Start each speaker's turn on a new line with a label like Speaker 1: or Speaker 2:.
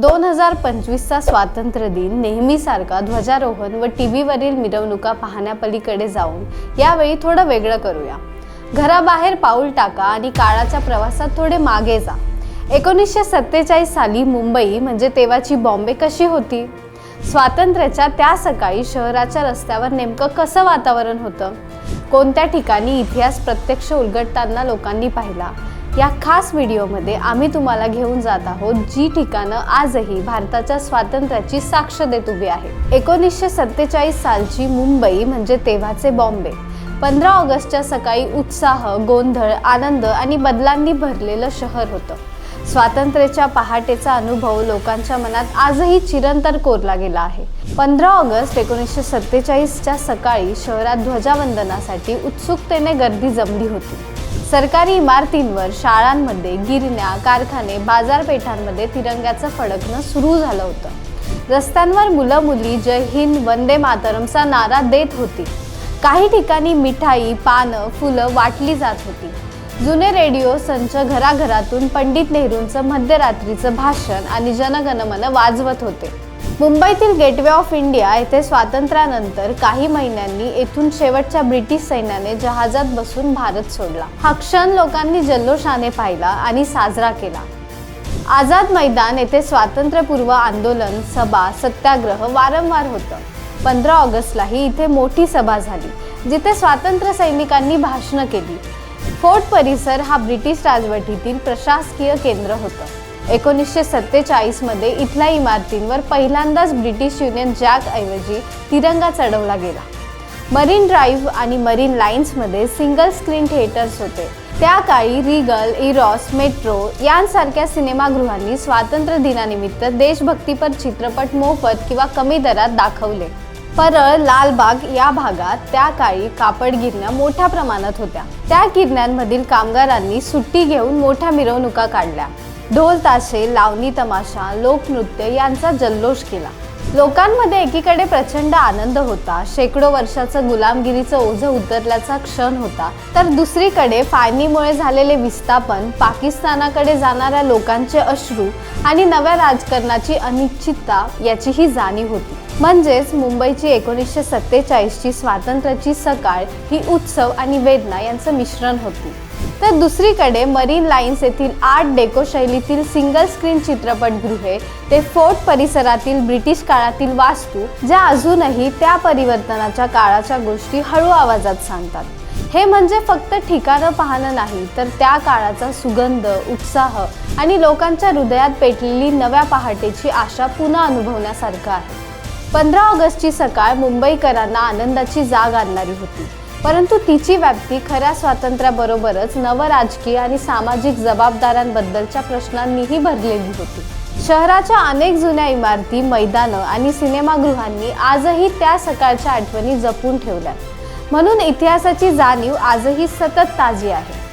Speaker 1: दोन हजार पंचवीसचा स्वातंत्र्य दिन नेहमीसारखा ध्वजारोहण व टी व्हीवरील मिरवणुका पाहण्यापलीकडे जाऊन यावेळी थोडं वेगळं करूया. घराबाहेर पाऊल टाका आणि काळाच्या प्रवासात थोडे मागे जा. एकोणीसशे सत्तेचाळीस साली मुंबई म्हणजे तेव्हाची बॉम्बे कशी होती? स्वातंत्र्याच्या त्या सकाळी शहराच्या रस्त्यावर नेमकं कसं वातावरण होतं? कोणत्या ठिकाणी इतिहास प्रत्यक्ष उलगडताना लोकांनी पाहिला? या खास व्हिडिओमध्ये आम्ही तुम्हाला घेऊन जात आहोत जी ठिकाणं आजही भारताच्या स्वातंत्र्याची साक्ष देत उभी आहे. एकोणीसशे सत्तेचाळीस सालची मुंबई म्हणजे तेव्हाचे बॉम्बे. पंधरा ऑगस्टच्या सकाळी उत्साह गोंधळ आनंद आणि बदलांनी भरलेलं शहर होतं. स्वातंत्र्याच्या पहाटेचा अनुभव लोकांच्या मनात आजही चिरंतर कोरला गेला आहे. पंधरा ऑगस्ट एकोणीसशे सत्तेचाळीसच्या सकाळी शहरात ध्वजावंदनासाठी उत्सुकतेने गर्दी जमली होती. सरकारी इमारतींवर शाळांमध्ये गिरण्या कारखाने बाजारपेठांमध्ये तिरंग्याचं फडकणं सुरू झालं होतं. रस्त्यांवर मुलं मुली जय हिंद वंदे मातरमचा नारा देत होती. काही ठिकाणी मिठाई पानं फुलं वाटली जात होती. जुने रेडिओ संच घराघरातून पंडित नेहरूंचं मध्यरात्रीचं भाषण आणि जनगणमन वाजवत होते. मुंबईतील गेटवे ऑफ इंडिया येथे स्वातंत्र्यानंतर काही महिन्यांनी येथून शेवटच्या ब्रिटिश सैन्याने जहाजात बसून भारत सोडला. हा क्षण लोकांनी जल्लोषाने पाहिला आणि साजरा केला. आझाद मैदान येथे स्वातंत्र्यपूर्व आंदोलन सभा सत्याग्रह वारंवार होतं. पंधरा ऑगस्टलाही इथे मोठी सभा झाली जिथे स्वातंत्र्य सैनिकांनी भाषणं केली. फोर्ट परिसर हा ब्रिटिश राजवटीतील प्रशासकीय केंद्र होतं. एकोणीसशे सत्तेचाळीसमध्ये इथल्या इमारतींवर पहिल्यांदाच ब्रिटिश युनियन जॅकऐवजी तिरंगा चढवला गेला. मरीन ड्राईव्ह आणि मरीन लाईन्समध्ये सिंगल स्क्रीन थिएटर्स होते. त्या काळी रिगल इरॉस मेट्रो यांसारख्या सिनेमागृहांनी स्वातंत्र्य दिनानिमित्त देशभक्तीपर चित्रपट मोफत किंवा कमी दरात दाखवले. परळ लालबाग या भागात त्या काळी कापड गिरण्या मोठ्या प्रमाणात होत्या. त्या गिरण्यांमधील कामगारांनी सुट्टी घेऊन मोठ्या मिरवणुका काढल्या. ढोल ताशे लावणी तमाशा लोकनृत्य यांचा जल्लोष केला. लोकांमध्ये एकीकडे प्रचंड आनंद होता. शेकडो वर्षाचं गुलामगिरीचं ओझं उतरल्याचा क्षण होता. तर दुसरीकडे फाळणीमुळे झालेले विस्थापन पाकिस्तानाकडे जाणाऱ्या लोकांचे अश्रू आणि नव्या राजकारणाची अनिश्चितता याचीही जाणीव होती. म्हणजेच मुंबईची एकोणीसशे सत्तेचाळीसची स्वातंत्र्याची सकाळ ही उत्सव आणि वेदना यांचं मिश्रण होती. तर दुसरीकडे मरीन लाईन्स येथील आर्ट डेको शैलीतील सिंगल स्क्रीन चित्रपटगृहे ते फोर्ट परिसरातील ब्रिटिश काळातील वास्तू ज्या अजूनही त्या परिवर्तनाच्या काळाच्या गोष्टी हळू आवाजात सांगतात. हे म्हणजे फक्त ठिकाणं पाहणं नाही तर त्या काळाचा सुगंध उत्साह आणि लोकांच्या हृदयात पेटलेली नव्या पहाटेची आशा पुन्हा अनुभवण्यासारखं आहे. पंधरा ऑगस्टची सकाळ मुंबईकरांना आनंदाची जाग आणणारी होती. परंतु तिची व्याप्ती खऱ्या स्वातंत्र्याबरोबरच नव राजकीय आणि सामाजिक जबाबदाऱ्यांबद्दलच्या प्रश्नांनीही भरलेली होती. शहराच्या अनेक जुन्या इमारती मैदानं आणि सिनेमागृहांनी आजही त्या सकाळच्या आठवणी जपून ठेवल्या म्हणून इतिहासाची जाणीव आजही सतत ताजी आहे.